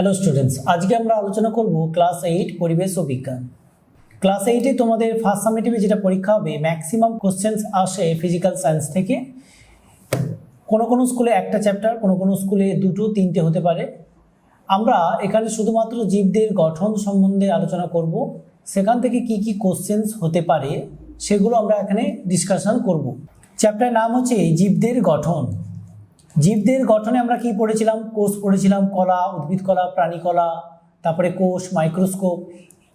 Hello students আজকে আমরা আলোচনা করব ক্লাস এইট পরিবেশ ও বিজ্ঞান। ক্লাস এইটে তোমাদের ফার্স্ট সামেটিভে যেটা পরীক্ষা হবে ম্যাক্সিমাম কোশ্চেন্স আসে ফিজিক্যাল সায়েন্স থেকে। কোনো কোনো স্কুলে একটা চ্যাপ্টার কোনো কোনো স্কুলে দুটো, তিনটে হতে পারে। আমরা এখানে শুধুমাত্র জীবদের গঠন সম্বন্ধে আলোচনা করব। সেখান থেকে কি কি কোশ্চেন্স হতে পারে, সেগুলো আমরা এখানে ডিসকাশন করব। চ্যাপ্টার নাম হচ্ছে জীবদের গঠন। জীবদের গঠনে আমরা কি পড়েছিলাম? কোষ পড়েছিলাম, কলা, উদ্ভিদ কলা, প্রাণী কলা, তারপরে কোষ, মাইক্রোস্কোপ।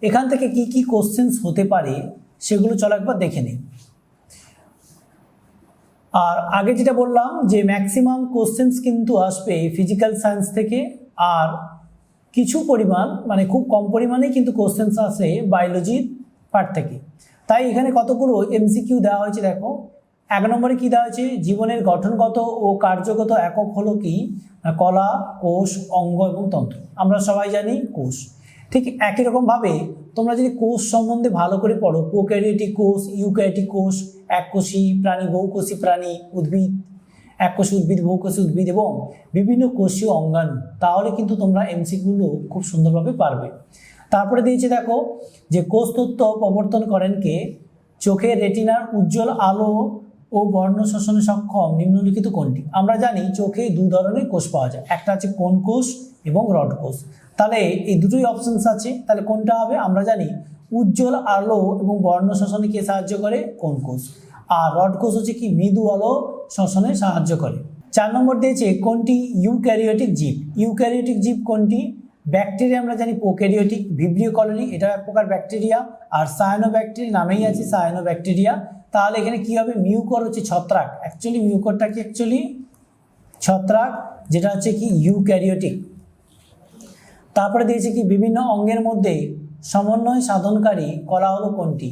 এখান থেকে কি কি কোশ্চেন্স হতে পারে সেগুলো চলো একবার দেখে নিই। আর আগে যেটা বললাম যে ম্যাক্সিমাম কোশ্চেন্স কিন্তু আসবে ফিজিক্যাল সায়েন্স থেকে আর কিছু পরিমাণ মানে খুব কম পরিমাণেই কিন্তু কোশ্চেন্স আসে বায়োলজির পার্ট থেকে। তাই এখানে কতগুলো এমসিকিউ দেওয়া হয়েছে দেখো। এক নম্বরে কি দেওয়া হয়েছে? জীবনের গঠনগত ও কার্যগত একক হলো কি? কলা, কোষ, অঙ্গ এবং তন্ত্র। আমরা সবাই জানি কোষ। ঠিক একই রকমভাবে তোমরা যদি কোষ সম্বন্ধে ভালো করে পড়ো, প্রোক্যারিওটিক কোষ, ইউক্যারিওটিক কোষ, এককোষী প্রাণী, বহুকোষী প্রাণী, উদ্ভিদ, এককোষী উদ্ভিদ, বহুকোষী উদ্ভিদ এবং বিভিন্ন কোষীয় অঙ্গাণু, তাহলে কিন্তু তোমরা এমসিগুলো খুব সুন্দরভাবে পারবে। তারপরে দিয়েছে দেখো যে কোষ তত্ত্ব প্রবর্তন করেন কে? চোখের রেটিনার উজ্জ্বল আলো ও বর্ণ শোষণে সক্ষম নিম্নলিখিত কোনটি? আমরা জানি চোখে দু ধরনের কোষ পাওয়া যায়। একটা আছে কোন কোষ এবং রড কোষ। তাহলে এই দুটোই অপশনস আছে। তাহলে কোনটা হবে? আমরা জানি উজ্জ্বল আলো এবং বর্ণ শোষণে কে সাহায্য করে? কোন কোষ। আর রড কোষ হচ্ছে কি? মৃদু আলো শোষণে সাহায্য করে। চার নম্বর দিয়েছে কোনটি? ইউক্যারিওটিক জীব। ইউক্যারিওটিক জীব কোনটি? ব্যাকটেরিয়া আমরা জানি প্রোক্যারিওটিক ভিব্রিও কলোনি এটা এক প্রকার ব্যাকটেরিয়া। আর সায়ানো ব্যাকটেরিয়া নামেই আছে সায়ানো ব্যাকটেরিয়া তাহলে এখানে কি হবে? মিউকর হচ্ছে ছত্রাক। অ্যাকচুয়ালি মিউকরটা কি অ্যাকচুয়ালি ছত্রাক, যেটা হচ্ছে কি ইউক্যারিওটিক। তারপরে দিয়েছে কি, বিভিন্ন অঙ্গের মধ্যে সমন্বয় সাধনকারী কলা হলো কোনটি?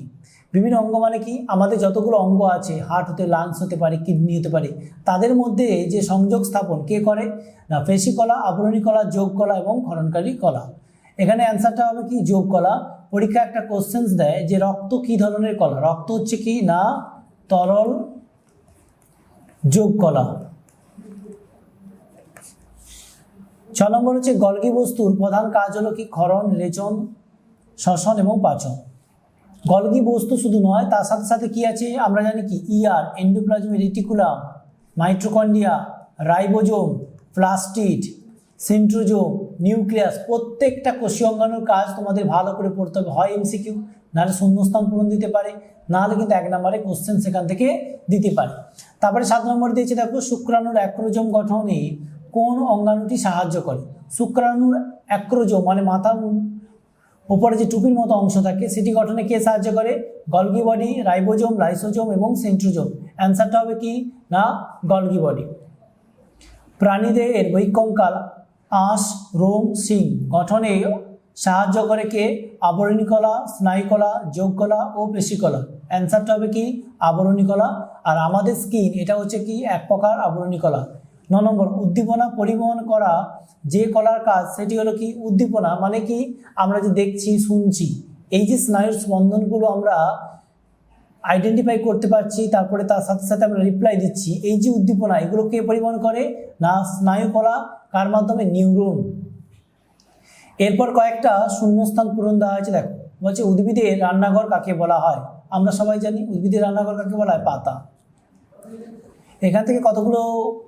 বিভিন্ন অঙ্গ মানে কি? আমাদের যতগুলো অঙ্গ আছে হার্ট হতে লাংস হতে পারে কিডনি হতে পারে, তাদের মধ্যে যে সংযোগ স্থাপন কে করে? না পেশি কলা আবরণী কলা যোগ কলা এবং ক্ষরণকারী কলা। এখানে অ্যান্সারটা হবে কি? যোগ কলা পরীক্ষা একটা কোশ্চেন্স দেয় যে রক্ত কি ধরনের কলা? রক্ত হচ্ছে কি? না, তরল যোগ কলা। ছ নম্বর হচ্ছে গলগি বস্তুর প্রধান কাজ হলো কি? ক্ষরণ রেচন শ্বসন এবং পাচন। গলগি বস্তু শুধু নয়, তার সাথে সাথে কি আছে? আমরা জানি কি? ইয়ার endoplasmic reticulum mitochondria ribosome plastid centrosome nucleus, প্রত্যেকটা কোষীয় অঙ্গাণুর কাজ তোমাদের ভালো করে পড়তে হবে। হয় এমসিকিউ নাহলে শূন্যস্থান পূরণ দিতে পারে, নাহলে কিন্তু এক নম্বরে কোশ্চেন সেখান থেকে দিতে পারে। তারপরে সাত নম্বর দিয়েছে দেখো, শুক্রাণুর অ্যাক্রোজোম গঠনে কোন অঙ্গাণুটি সাহায্য করে? শুক্রাণুর অ্যাক্রোজোম মানে মাথার ওপরে যে টুপির মতো অংশ থাকে, সেটি গঠনে কে সাহায্য করে? গলগি বডি, রাইবোজোম লাইসোজোম এবং সেন্ট্রোজোম। অ্যান্সারটা হবে কি? না, গলগি বডি। প্রাণীদের বৈকঙ্কাল আঁশ রোম, সিং গঠনে সাহায্য করে কে? আবরণী কলা, স্নায়ু কলা, যোগ কলা ও পেশি কলা। অ্যান্সারটা হবে কি? আবরণী কলা। আর আমাদের স্কিন এটা হচ্ছে কি? এক প্রকার আবরণী কলা। ন নম্বর, উদ্দীপনা পরিবহন করা যে কলার কাজ, সেটি হলো কি? উদ্দীপনা মানে কি? আমরা যে দেখছি, শুনছি। এই যে স্নায়ুর স্পন্দনগুলো আমরা আইডেন্টিফাই করতে পারছি, তারপরে তার সাথে সাথে আমরা রিপ্লাই দিচ্ছি। এই যে উদ্দীপনা, এগুলো কে পরিবহন করে? না, স্নায়ু কলা কার মাধ্যমে? নিউরন। এরপর কয়েকটা শূন্যস্থান পূরণ দেওয়া হয়েছে, দেখো। বলছে উদ্ভিদের রান্নাঘর কাকে বলা হয়? আমরা সবাই জানি উদ্ভিদের রান্নাঘর কাকে বলা হয়? পাতা। এখান থেকে কতগুলো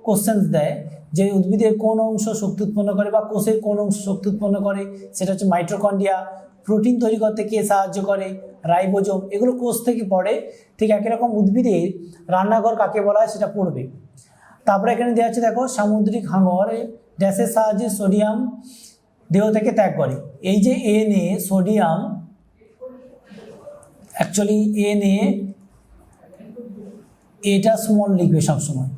কোশ্চেন্স দেয়? যে উদ্ভিদের কোন অংশ শক্তি উৎপন্ন করে বা কোষের কোন অংশ শক্তি উৎপন্ন করে? সেটা হচ্ছে মাইট্রোকন্ডিয়া প্রোটিন তৈরি করতে কে সাহায্য করে? রাইবোজোম। এগুলো কোষ থেকে পড়ে। ঠিক একই রকম উদ্ভিদের রান্নাঘর কাকে বলা হয়? সেটা পড়বে। তারপরে এখানে দেওয়া আছে, দেখো, সামুদ্রিক হাঙর ড্যাসের সাহায্যে সোডিয়াম দেহ থেকে ত্যাগ করে। এই যে N A sodium actually N A এটা স্মল লিখবে সবসময়।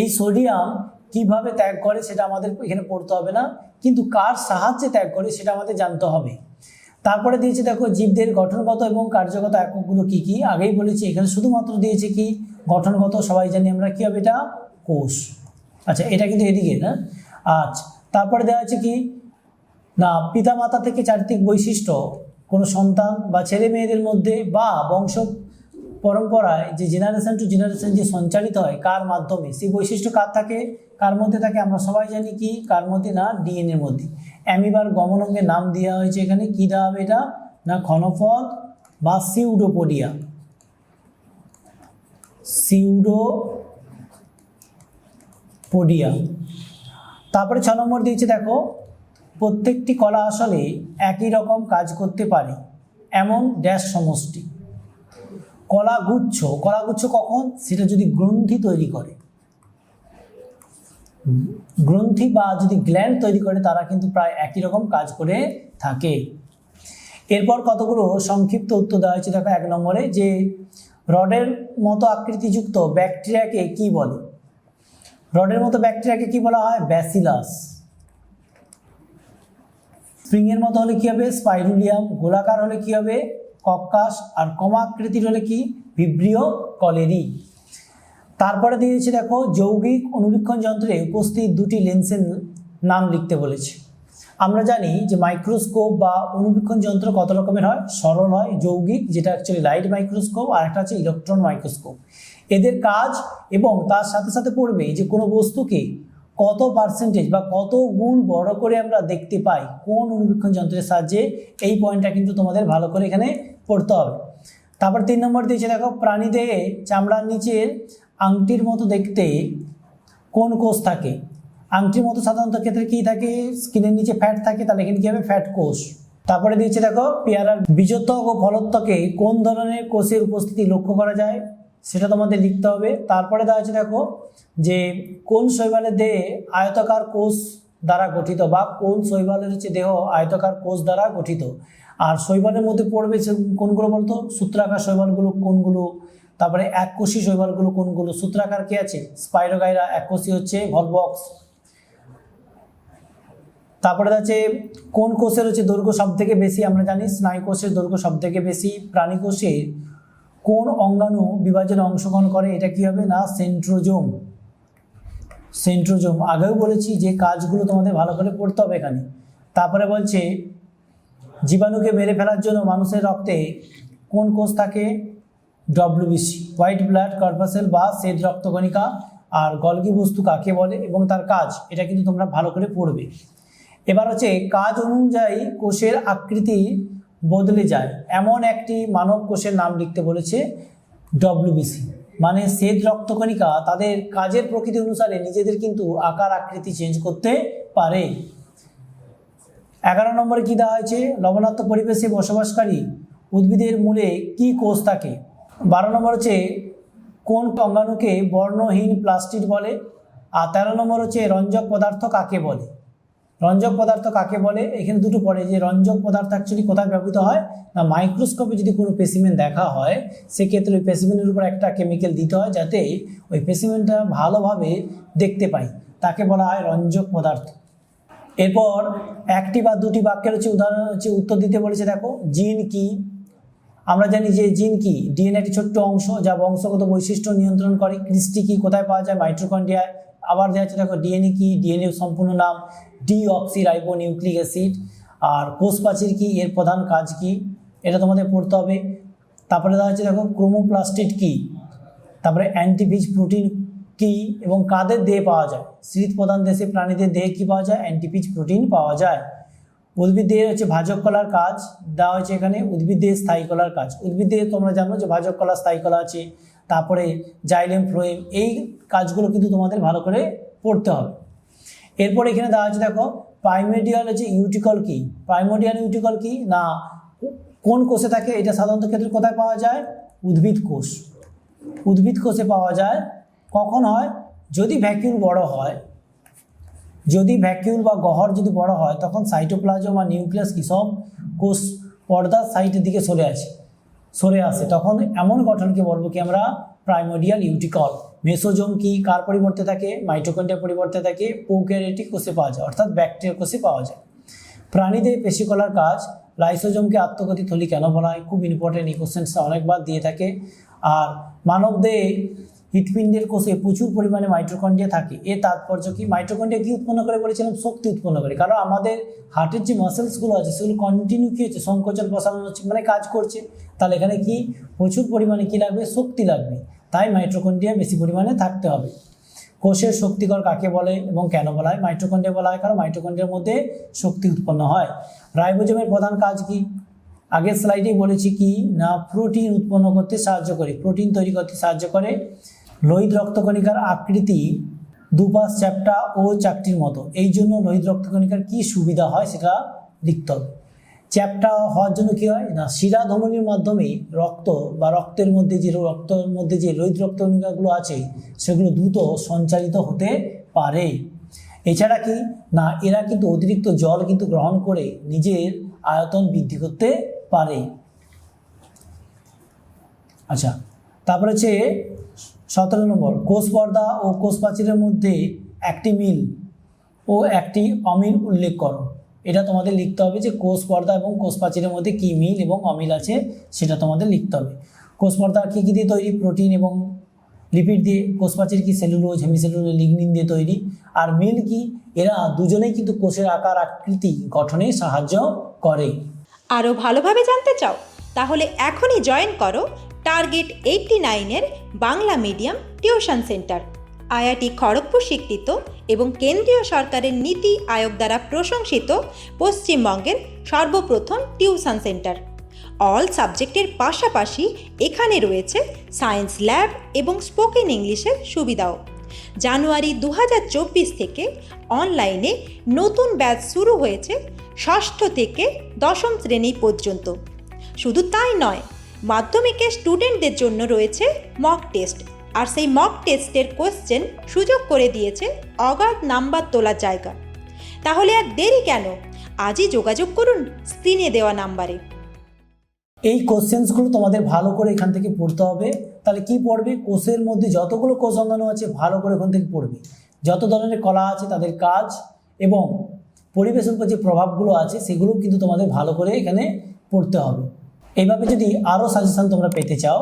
এই সোডিয়াম কীভাবে ত্যাগ করে সেটা আমাদের এখানে পড়তে হবে না, কিন্তু কার সাহায্যে ত্যাগ করে সেটা আমাদের জানতে হবে। তারপরে দিয়েছে দেখো জীবদের গঠনগত এবং কার্যগত এককগুলো কি কি? আগেই বলেছি, এখানে শুধুমাত্র দিয়েছে কি? গঠনগত, সবাই জানি আমরা কি হবে এটা? কোষ। আচ্ছা এটা কিন্তু এদিকে, না? আচ্ছা তারপরে দেওয়া আছে কি? না, পিতামাতা থেকে চারিত্রিক বৈশিষ্ট্য, কোনো সন্তান বা ছেলে মেয়েদের মধ্যে বা বংশ পরম্পরায় যে জেনারেশন টু জেনারেশন যে সঞ্চালিত হয়, কার মাধ্যমে? সেই বৈশিষ্ট্য কার থাকে? কার মধ্যে থাকে? আমরা সবাই জানি কি, কার মধ্যে? না ডিএনএর মধ্যে। অ্যামিবার গমনঙ্গের নাম দেওয়া হয়েছে এখানে। কী দেওয়া হবে এটা? না, ক্ষণপথ বা সিউডোপোডিয়া সিউডো পোডিয়া তারপরে ছ নম্বর দিয়েছে, দেখো, প্রত্যেকটি কলা আসলে একই রকম কাজ করতে পারে, এমন ড্যাশ সমষ্টি। কলাগুচ্ছ কলাগুচ্ছ কখন? সেটা যদি গ্রন্থি তৈরি করে। গ্রন্থি বা যদি গ্ল্যান্ড তৈরি করে, তারা কিন্তু প্রায় একই রকম কাজ করে থাকে। এরপর কতগুলো সংক্ষিপ্ত উত্তর দেওয়া হয়েছে, দেখো, এক নম্বরে, যে রডের মতো আকৃতিযুক্ত ব্যাকটেরিয়াকে কি বলে? রডের মতো ব্যাকটেরিয়াকে কি বলা হয়? ব্যাসিলাস। স্প্রিংয়ের মতো হলে কি হবে? স্পাইরুলিয়াম। গোলাকার হলে কি হবে? কক্কাস আর কমাকৃতির হলে কি? Vibrio cholerae. তারপরে দিয়েছে দেখো, যৌগিক অনুবীক্ষণ যন্ত্রে উপস্থিত দুটি লেন্সের নাম লিখতে বলেছে। আমরা জানি যে মাইক্রোস্কোপ বা অনুবীক্ষণ যন্ত্র কত রকমের হয়? সরল হয়, যৌগিক, যেটা অ্যাকচুয়ালি লাইট মাইক্রোস্কোপ আর একটা হচ্ছে ইলেকট্রন মাইক্রোস্কোপ এদের কাজ এবং তার সাথে সাথে পড়বে যে কোনো বস্তুকে কত পার্সেন্টেজ বা কত গুণ বড় করে আমরা দেখতে পাই কোন অনুবীক্ষণ যন্ত্রের সাহায্যে, এই পয়েন্টটা কিন্তু তোমাদের ভালো করে এখানে পড়তে হবে। তারপর তিন নম্বর দিয়েছে, দেখো, প্রাণীদেহে চামড়ার নিচের আংটির মতো দেখতে কোন কোষ থাকে? আংটির মতো সাধারণত ক্ষেত্রে কী থাকে? স্কিনের নিচে ফ্যাট থাকে, তাহলে এখানে কী হবে? ফ্যাট কোষ। তারপরে দিয়েছে, দেখো, পেয়ারার বীজত্বক ও ফলত্বকে কোন ধরনের কোষের উপস্থিতি লক্ষ্য করা যায়? সেটা তোমাদের লিখতে হবে। তারপরে দেওয়া আছে দেখো যে, কোন শৈবালের দেহে আয়তাকার কোষ দ্বারা গঠিত বা কোন শৈবালের হচ্ছে দেহ আয়তাকার কোষ দ্বারা গঠিত? আর শৈবালের মধ্যে পড়বে কোনগুলো বলতো? সূত্রাকার শৈবালগুলো কোনগুলো? তারপরে এককোষী শৈবালগুলো কোনগুলো? সূত্রাকার কি আছে? স্পাইরোগাইরা, এককোষী হচ্ছে ভলবক্স। তারপরে আছে কোন কোষের হচ্ছে দৈর্ঘ্য সব থেকে বেশি? আমরা জানি স্নায়ু কোষের দৈর্ঘ্য সব থেকে বেশি প্রাণী কোষের কোন অঙ্গাণু বিভাজনে অংশগ্রহণ করে, এটা কি হবে? না, সেন্ট্রোজোম। সেন্ট্রোজোম। আগেও বলেছি যে কাজগুলো তোমাদের ভালো করে পড়তে হবে এখানে। তারপরে বলছে, জীবাণুকে মেরে ফেলার জন্য মানুষের রক্তে কোন কোষ থাকে? ডব্লিউবিসি, হোয়াইট ব্লাড কর্পাসেল বা শ্বেত রক্তকণিকা। আর গলগি বস্তু কাকে বলে এবং তার কাজ? এটা কিন্তু তোমরা ভালো করে পড়বে। এবার হচ্ছে, কাজ অনুযায়ী কোষের আকৃতি বদলে যায়। এমন একটি মানব কোষের নাম লিখতে বলেছে ডব্লিউবিসি মানে শ্বেত রক্তকণিকা তাদের কাজের প্রকৃতি অনুসারে নিজেদের কিন্তু আকার আকৃতি চেঞ্জ করতে পারে। এগারো নম্বরে কী দেওয়া হয়েছে? লবণাক্ত পরিবেশে বসবাসকারী উদ্ভিদের মূলে কি কোষ থাকে? বারো নম্বর হচ্ছে কোন অঙ্গাণুকে বর্ণহীন প্লাস্টিক বলে? আর তেরো নম্বর হচ্ছে রঞ্জক পদার্থ কাকে বলে? রঞ্জক পদার্থ কাকে বলে? এখানে দুটো পড়ে। যে রঞ্জক পদার্থ অ্যাকচুয়ালি কোথায় ব্যবহৃত হয়? না মাইক্রোস্কোপে যদি কোনো পেসিমেন্ট দেখা হয়, সেক্ষেত্রে ওই পেসিমেন্টের উপর একটা কেমিক্যাল দিতে হয় যাতে ওই পেসিমেন্টটা ভালোভাবে দেখতে পাই। তাকে বলা হয় রঞ্জক পদার্থ। এরপর একটি বা দুটি বাক্যের হচ্ছে উদাহরণ, হচ্ছে উত্তর দিতে বলেছে, দেখো, জিন কি? আমরা জানি যে জিন কি? ডিএনএ একটি ছোট্ট অংশ যা বংশগত বৈশিষ্ট্য নিয়ন্ত্রণ করে। ক্রিস্টি কি? কোথায় পাওয়া যায়? মাইট্রোকন্ডিয়ায় আবার দেখা যাচ্ছে, দেখো ডিএনএ কি? ডিএনএ সম্পূর্ণ নাম deoxyribonucleic acid আর কোষ প্রাচীর কি? এর প্রধান কাজ কি? এটা তোমাদের পড়তে হবে। তারপরে দেখা যাচ্ছে, দেখো ক্রোমোপ্লাস্টিড কি? তারপরে অ্যান্টিভিজ প্রোটিন কি? এবং কাদের দেহে পাওয়া যায়? শীত প্রধান দেশে প্রাণীদের দেহে কি পাওয়া যায়? অ্যান্টিপিজ প্রোটিন পাওয়া যায়। উদ্ভিদ দেহে হচ্ছে ভাজক কলার কাজ। দেওয়া হয়েছে এখানে উদ্ভিদ দেহে স্থায়ী কলার কাজ। উদ্ভিদ দেহে তোমরা জানো যে ভাজক কলা স্থায়ী কলা আছে। তারপরে জাইলেম ফ্লোয়েম এই কাজগুলো কিন্তু তোমাদের ভালো করে পড়তে হবে। এরপর এখানে দেওয়া আছে, দেখো প্রাইমেডিয়াল হচ্ছে ইউটিকল কি প্রাইমোডিয়াল ইউটিকল কি না, কোন কোষে থাকে এটা সাধারণত ক্ষেত্রে কোথায় পাওয়া যায়? উদ্ভিদ কোষ। উদ্ভিদ কোষে পাওয়া যায়। কখন হয়? যদি ভ্যাকিউল বড় হয়, যদি ভ্যাকিউল বা গহর যদি বড় হয়, তখন সাইটোপ্লাজম আর নিউক্লিয়াস কি সব কোষ পর্দার সাইটের দিকে চলে আসে। সরে আসে। তখন এমন গঠনকে বলব কি আমরা? প্রাইমোডিয়াল ইউটিকল মেসোজোম কি? কার পরিবর্তে থাকে? মাইটোকন্ডিয়ার পরিবর্তে থাকে? প্রোক্যারিওটিক কোষে পাওয়া যায়, অর্থাৎ ব্যাকটেরিয়া কোষে পাওয়া যায়। প্রাণীদের পেশিকলার কাজ লাইসোজোমকে আত্মগতি থলি কেন বলা হয়? খুব ইম্পর্টেন্ট এই অনেকবার দিয়ে থাকে। আর মানবদেহে হৃৎপিণ্ডের কোষে প্রচুর পরিমাণে মাইটোকন্ড্রিয়া থাকে। এর তাৎপর্য কি? মাইটোকন্ড্রিয়া কি উৎপন্ন করে বলেছিলাম? শক্তি উৎপন্ন করে। কারণ আমাদের হার্টের যে মাসেলসগুলো আছে, সেগুলো কন্টিনিউ কী হচ্ছে? সংকোচন, প্রসারণ হচ্ছে মানে কাজ করছে। তাহলে এখানে কি? প্রচুর পরিমাণে কি লাগবে? শক্তি লাগবে। তাই মাইটোকন্ড্রিয়া বেশি পরিমাণে থাকতে হবে। কোষের শক্তিকর কাকে বলে এবং কেন বলা হয়? মাইটোকন্ড্রিয়া বলা হয় কারণ মাইটোকন্ড্রিয়ার মধ্যে শক্তি উৎপন্ন হয়। রাইবোজোমের প্রধান কাজ কি? আগের স্লাইডেই বলেছি কি? না প্রোটিন উৎপন্ন করতে সাহায্য করে। প্রোটিন তৈরি করতে সাহায্য করে লোহিত রক্তকণিকার আকৃতি দুপাশ চ্যাপ্টা ও চাকটির মতো। এই জন্য লোহিত রক্তকণিকার কি সুবিধা হয় সেটা লিখতে হবে। চ্যাপ্টা হওয়ার জন্য কী হয়? না, শিরা ধমনির মাধ্যমে রক্ত বা রক্তের মধ্যে যে রক্তের মধ্যে যে লোহিত রক্তকণিকাগুলো আছে, সেগুলো দ্রুত সঞ্চালিত হতে পারে। এছাড়া কি? না, এরা কিন্তু অতিরিক্ত জল কিন্তু গ্রহণ করে নিজের আয়তন বৃদ্ধি করতে পারে। আচ্ছা তারপরে হচ্ছে সতেরো নম্বর কোষ পর্দা ও কোষ প্রাচীরের মধ্যে একটি মিল ও একটি অমিল উল্লেখ করো। এটা তোমাদের লিখতে হবে যে কোষ পর্দা এবং কোষ প্রাচীরের মধ্যে কী মিল এবং অমিল আছে সেটা তোমাদের লিখতে হবে। কোষ পর্দা কী কী দিয়ে তৈরি? প্রোটিন এবং লিপিড দিয়ে। কোষ প্রাচীর কি সেলুলোজ, হেমিসেলুলোজ, লিগনিন দিয়ে তৈরি। আর মিল কি? এরা দুজনেই কিন্তু কোষের আকার, আকৃতি গঠনে সাহায্য করে। আরও ভালোভাবে জানতে চাও? তাহলে এখনই জয়েন করো টার্গেট এইটটি নাইনের Bangla medium tuition centre. IIT Kharagpur স্বীকৃত এবং কেন্দ্রীয় সরকারের নীতি আয়োগ দ্বারা প্রশংসিত পশ্চিমবঙ্গের সর্বপ্রথম টিউশন সেন্টার। অল সাবজেক্টের পাশাপাশি এখানে রয়েছে সায়েন্স ল্যাব এবং স্পোকেন ইংলিশের সুবিধাও। জানুয়ারি দু হাজার চব্বিশ থেকে অনলাইনে নতুন ব্যাচ শুরু হয়েছে ষষ্ঠ থেকে দশম শ্রেণি পর্যন্ত। শুধু তাই নয় মাধ্যমিকের স্টুডেন্টদের জন্য রয়েছে মক টেস্ট আর সেই মক টেস্টের কোশ্চেন সুযোগ করে দিয়েছে অগাধ নাম্বার তোলার জায়গা। তাহলে আর দেরি কেন? আজই যোগাযোগ করুন স্ক্রিনে দেওয়া নাম্বারে এই কোশ্চেন্সগুলো তোমাদের ভালো করে এখান থেকে পড়তে হবে। তাহলে কি পড়বে? কোষের মধ্যে যতগুলো কোষ অঙ্গাণু আছে, ভালো করে ওখান থেকে পড়বে। যত ধরনের কলা আছে, তাদের কাজ এবং পরিবেশের উপর যে প্রভাবগুলো আছে সেগুলো কিন্তু তোমাদের ভালো করে এখানে পড়তে হবে। এইভাবে যদি আরও সাজেশান তোমরা পেতে চাও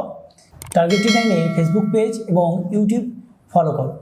টার্গেট নাইনে ফেসবুক পেজ এবং ইউটিউব ফলো করো।